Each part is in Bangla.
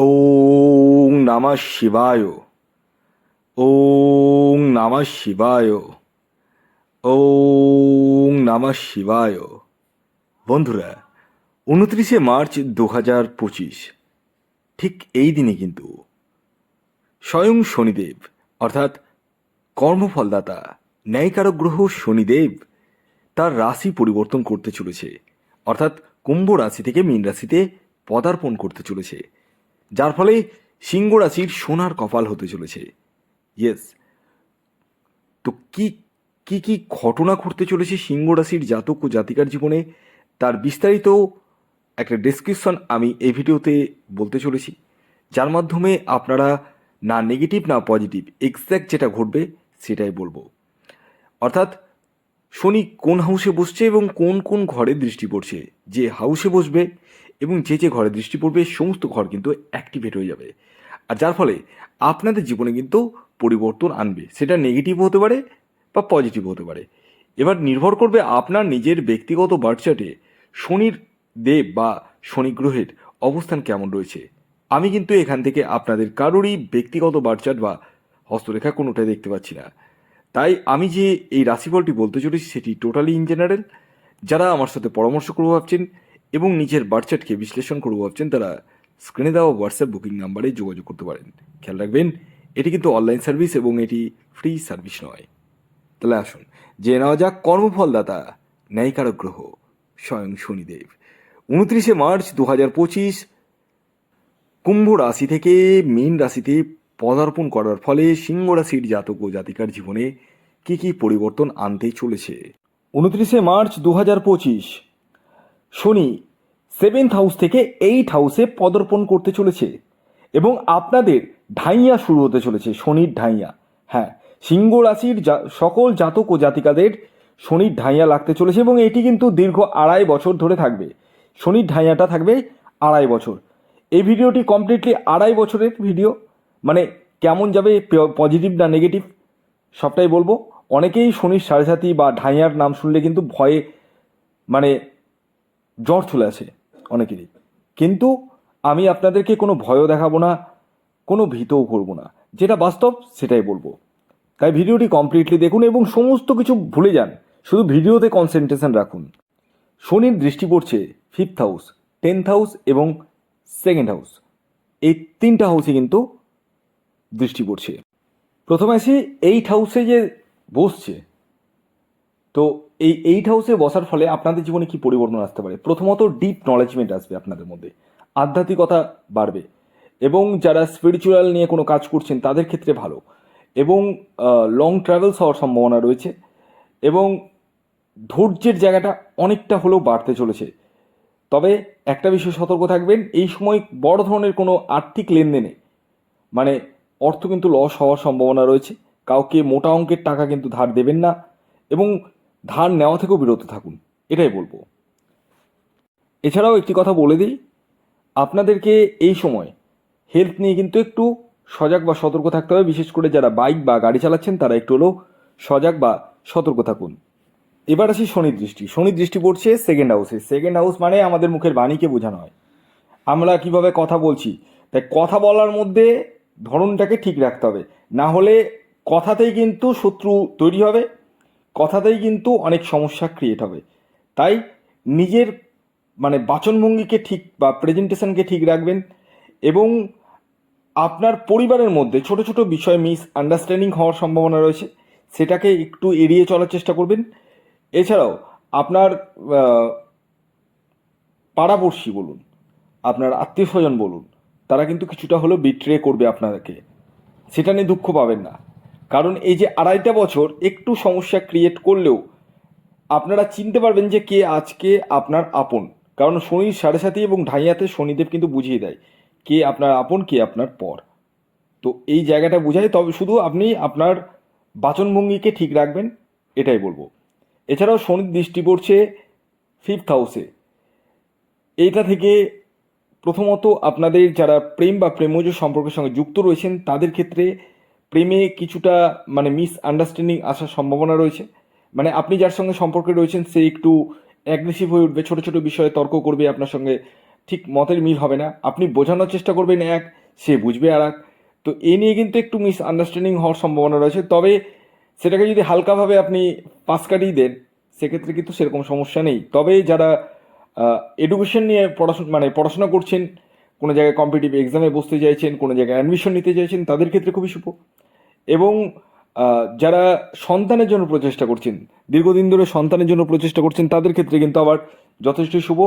ওং নমঃ শিবায়। ওং নমঃ শিবায়। ওং নমঃ শিবায়। বন্ধুরা, উনত্রিশে মার্চ দু হাজার পঁচিশ, ঠিক এই দিনে কিন্তু স্বয়ং শনিদেব, অর্থাৎ কর্মফলদাতা, ন্যায়কারক গ্রহ শনিদেব তার রাশি পরিবর্তন করতে চলেছে, অর্থাৎ কুম্ভ রাশি থেকে মীন রাশিতে পদার্পণ করতে চলেছে। যার ফলে সিংহ রাশির সোনার কপাল হতে চলেছে। ইয়েস তো কি কি কি ঘটনা ঘটতে চলেছে সিংহ রাশির জাতক ও জাতিকার জীবনে? তার বিস্তারিত একটা ডিসক্রিপশন আমি এই ভিডিওতে বলতে চলেছি। যার মাধ্যমে আপনারা না নেগেটিভ না পজিটিভ এক্স্যাক্ট যেটা ঘটবে সেটাই বলব। অর্থাৎ শনি কোন হাউসে বসছে এবং কোন কোন ঘরে দৃষ্টি পড়ছে? যে হাউসে বসবে এবং যে যে ঘরে দৃষ্টি পড়বে, সমস্ত ঘর কিন্তু অ্যাক্টিভেট হয়ে যাবে। আর যার ফলে আপনাদের জীবনে কিন্তু পরিবর্তন আনবে। সেটা নেগেটিভ হতে পারে বা পজিটিভ হতে পারে। এবার নির্ভর করবে আপনার নিজের ব্যক্তিগত বার্চার্টে শনির দেব বা শনি গ্রহের অবস্থান কেমন রয়েছে। আমি কিন্তু এখান থেকে আপনাদের কারোরই ব্যক্তিগত বার্চার্ট বা হস্তরেখা কোনোটাই দেখতে পাচ্ছি না। তাই আমি যে এই রাশিফলটি বলতে চলেছি, সেটি টোটালি ইন জেনারেল যারা আমার সাথে পরামর্শ করব ভাবছেন এবং নিজের বার্চার্টকে বিশ্লেষণ করব ভাবছেন তারা। স্ক্রিনে দেওয়া হোয়াটসঅ্যাপ বুকিং নাম্বারে যোগাযোগ করতে পারেন। খেয়াল রাখবেন, এটি কিন্তু অনলাইন সার্ভিস এবং এটি ফ্রি সার্ভিস নয়। তাহলে আসুন যে নেওয়া যাক কর্মফলদাতা ন্যায়কারক গ্রহ স্বয়ং শনিদেব। উনত্রিশে মার্চ দু হাজার পঁচিশ, কুম্ভ রাশি থেকে মীন রাশিতে পদার্পণ করার ফলে সিংহ রাশির জাতক ও জাতিকার জীবনে কি কি পরিবর্তন আনতে চলেছে? উনত্রিশে মার্চ দু হাজার পঁচিশ শনি সেভেন্থ হাউস থেকে এইট হাউসে পদার্পণ করতে চলেছে এবং আপনাদের ঢাইয়া শুরু হতে চলেছে, শনির ঢাইয়া। হ্যাঁ সিংহ রাশির সকল জাতক ও জাতিকাদের শনির ঢাইয়া লাগতে চলেছে এবং এটি কিন্তু দীর্ঘ আড়াই বছর ধরে থাকবে। শনির ঢাইয়াটা থাকবে আড়াই বছর। এই ভিডিওটি কমপ্লিটলি আড়াই বছরের ভিডিও মানে কেমন যাবে পজিটিভ না নেগেটিভ সবটাই বলব। অনেকেই শনির সাড়ে সাথী বা ঢাইয়ার নাম শুনলে কিন্তু ভয়ে মানে জ্বর চলে আসে অনেকেরই। কিন্তু আমি আপনাদেরকে কোনো ভয়ও দেখাবো না, কোনো ভীতও করব না। যেটা বাস্তব, সেটাই বলব। তাই ভিডিওটি কমপ্লিটলি দেখুন এবং সমস্ত কিছু ভুলে যান। শুধু ভিডিওতে কনসেন্ট্রেশন রাখুন। শনির দৃষ্টি পড়ছে ফিফথ হাউস টেন্থ হাউস এবং সেকেন্ড হাউস এই তিনটা হাউসে কিন্তু দৃষ্টি পড়ছে। প্রথমে আসি এইট হাউসে যে বসছে। তো এই এইট হাউসে বসার ফলে আপনাদের জীবনে কি পরিবর্তন আসতে পারে? প্রথমত ডিপ নলেজমেন্ট আসবে আপনাদের মধ্যে। আধ্যাত্মিকতা বাড়বে। এবং যারা স্পিরিচুয়াল নিয়ে কোনো কাজ করছেন, তাদের ক্ষেত্রে ভালো। এবং লং ট্রাভেলস হওয়ার সম্ভাবনা রয়েছে। এবং ধৈর্যের জায়গাটা অনেকটা হলেও বাড়তে চলেছে। তবে একটা বিষয় সতর্ক থাকবেন, এই সময় বড় ধরনের কোনো আর্থিক লেনদেনে মানে অর্থ কিন্তু লস হওয়ার সম্ভাবনা রয়েছে। কাউকে মোটা অঙ্কের টাকা কিন্তু ধার দেবেন না। এবং ধার নেওয়া থেকেও বিরত থাকুন, এটাই বলব। এছাড়াও একটি কথা বলে দিই, আপনাদেরকে এই সময় হেলথ নিয়ে কিন্তু একটু সজাগ বা সতর্ক থাকতে হবে। বিশেষ করে যারা বাইক বা গাড়ি চালাচ্ছেন, তারা একটু হলেও সজাগ বা সতর্ক থাকুন। এবার আসি শনি দৃষ্টি। শনি দৃষ্টি পড়ছে সেকেন্ড হাউসে সেকেন্ড হাউস মানে আমাদের মুখের বাণীকে বোঝানো হয়। আমরা কীভাবে কথা বলছি? তাই কথা বলার মধ্যে ধরনটাকে ঠিক রাখতে হবে। না হলে কথাতেই কিন্তু শত্রু তৈরি হবে। কথাতেই কিন্তু অনেক সমস্যা ক্রিয়েট হবে। তাই নিজের মানে বাচনভঙ্গিকে ঠিক বা প্রেজেন্টেশনকে ঠিক রাখবেন এবং আপনার পরিবারের মধ্যে ছোট ছোট বিষয় মিস আন্ডারস্ট্যান্ডিং হওয়ার সম্ভাবনা রয়েছে, সেটাকে একটু এড়িয়ে চলার চেষ্টা করবেন। এছাড়াও আপনার পাড়াপড়শি বলুন, আপনার আত্মীয় স্বজন বলুন, তারা কিন্তু কিছুটা হলেও বিট্রে করবে আপনাদেরকে সেটা নিয়ে দুঃখ পাবেন না। কারণ এই যে আড়াইটা বছর একটু সমস্যা ক্রিয়েট করলেও আপনারা চিনতে পারবেন যে কে আজকে আপনার আপন। কারণ শনির সাড়ে সাথী এবং ঢাইয়াতে শনিদেব কিন্তু বুঝিয়ে দেয় কে আপনার আপন, কে আপনার পর। তো এই জায়গাটা বোঝায় তবে শুধু আপনি আপনার বাচনভঙ্গিকে ঠিক রাখবেন, এটাই বলব। এছাড়াও শনির দৃষ্টি পড়ছে ফিফথ হাউসে এইটা থেকে প্রথমত আপনাদের যারা প্রেম বা প্রেমজ সম্পর্কের সঙ্গে যুক্ত রয়েছেন, তাদের ক্ষেত্রে প্রেমে কিছুটা মানে মিস আন্ডারস্ট্যান্ডিং আসার সম্ভাবনা রয়েছে। মানে আপনি যার সঙ্গে সম্পর্কে রয়েছেন, সে একটু অ্যাগ্রেসিভ হয়ে উঠবে, ছোটো ছোটো বিষয়ে তর্ক করবে, আপনার সঙ্গে ঠিক মতের মিল হবে না। আপনি বোঝানোর চেষ্টা করবেন এক, সে বুঝবে আর এক তো এ নিয়ে কিন্তু একটু মিস আন্ডারস্ট্যান্ডিং হওয়ার সম্ভাবনা রয়েছে। তবে সেটাকে যদি হালকাভাবে আপনি পাস কাটিয়ে দেন, সেক্ষেত্রে কিন্তু সেরকম সমস্যা নেই। তবে যারা এডুকেশন নিয়ে পড়াশোনা মানে পড়াশোনা করছেন, কোনো জায়গায় কম্পিটিটিভ এক্সামে বসতে চাইছেন, কোনো জায়গায় অ্যাডমিশন নিতে চাইছেন, তাদের ক্ষেত্রে খুবই শুভ। এবং যারা সন্তানের জন্য প্রচেষ্টা করছেন, দীর্ঘদিন ধরে সন্তানের জন্য প্রচেষ্টা করছেন, তাদের ক্ষেত্রে কিন্তু আবার যথেষ্টই শুভ।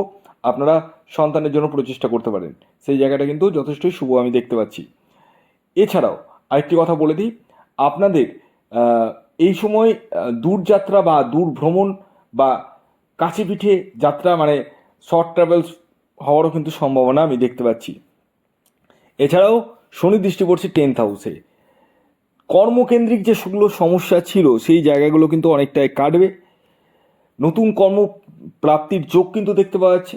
আপনারা সন্তানের জন্য প্রচেষ্টা করতে পারেন। সেই জায়গাটা কিন্তু যথেষ্টই শুভ আমি দেখতে পাচ্ছি। এছাড়াও আরেকটি কথা বলে দিই, আপনাদের এই সময় দূরযাত্রা বা দূর ভ্রমণ বা কাছে পিঠে যাত্রা মানে শর্ট ট্রাভেলস হওয়ারও কিন্তু সম্ভাবনা আমি দেখতে পাচ্ছি। এছাড়াও শনি দৃষ্টি পড়ছে টেন্থ হাউসে কর্মকেন্দ্রিক যে সেগুলো সমস্যা ছিল, সেই জায়গাগুলো কিন্তু অনেকটাই কাটবে। নতুন কর্ম প্রাপ্তির যোগ কিন্তু দেখতে পাওয়া যাচ্ছে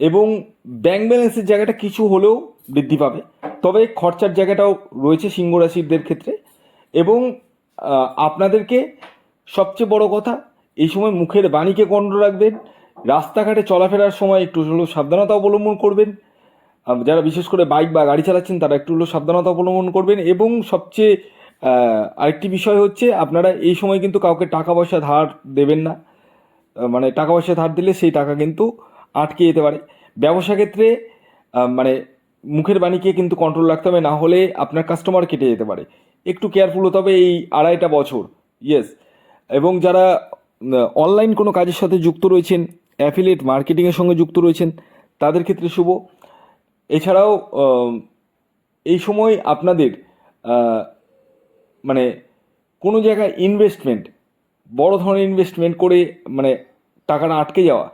এবং ব্যাংক ব্যালেন্সের জায়গাটা কিছু হলেও বৃদ্ধি পাবে। তবে খরচার জায়গাটাও রয়েছে সিংহ রাশিদের ক্ষেত্রে এবং আপনাদেরকে সবচেয়ে বড় কথা, এই সময় মুখের বাণীকে কন্ট্রোল রাখবেন, রাস্তাঘাটে চলাফেরার সময় একটু হলেও সাবধানতা অবলম্বন করবেন যারা বিশেষ করে বাইক বা গাড়ি চালাচ্ছেন তারা একটু হলেও সাবধানতা অবলম্বন করবেন এবং সবচেয়ে আরেকটি বিষয় হচ্ছে আপনারা এই সময় কিন্তু কাউকে টাকা পয়সা ধার দেবেন না। মানে টাকা পয়সা ধার দিলে সেই টাকা কিন্তু আটকে যেতে পারে। ব্যবসা ক্ষেত্রে মানে মুখের বাণীকে কিন্তু কন্ট্রোল রাখতে হবে, না হলে আপনার কাস্টমার কেটে যেতে পারে। একটু কেয়ারফুল হতে হবে এই আড়াইটা বছর। ইয়েস এবং যারা অনলাইন কোনো কাজের সাথে যুক্ত রয়েছেন অ্যাফিলিয়েট মার্কেটিংয়ের সঙ্গে যুক্ত রয়েছেন, তাদের ক্ষেত্রে শুভ। এছাড়াও এই সময় আপনাদের মানে কোনো জায়গায় ইনভেস্টমেন্ট বড় ধরনের ইনভেস্টমেন্ট করে মানে টাকাটা আটকে যাওয়া,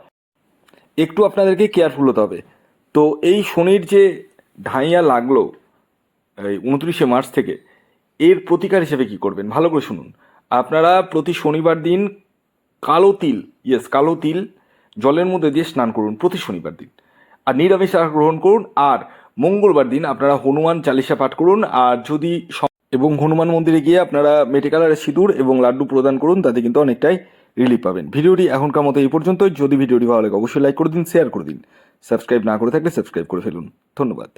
একটু আপনাদেরকে কেয়ারফুল হতে হবে। তো এই শনির যে ঢাইয়া লাগল, এই উনত্রিশে মার্চ থেকে, এর প্রতিকার হিসেবে কি করবেন? ভালো করে শুনুন। আপনারা প্রতি শনিবার দিন কালো তিল ইয়েস কালো তিল, জলের মধ্যে দিয়ে স্নান করুন প্রতি শনিবার দিন। আর নিরামিষ গ্রহণ করুন। আর মঙ্গলবার দিন আপনারা হনুমান চালিসা পাঠ করুন। আর যদি এবং হনুমান মন্দিরে গিয়ে আপনারা মেটে কালারের সিঁদুর এবং লাড্ডু প্রদান করুন, তাতে কিন্তু অনেকটাই রিলিফ পাবেন। ভিডিওটি এখনকার মতো এই পর্যন্তই। যদি ভিডিওটি ভালো লাগে, অবশ্যই লাইক করে দিন শেয়ার করে দিন। সাবস্ক্রাইব না করে থাকলে সাবস্ক্রাইব করে ফেলুন। ধন্যবাদ।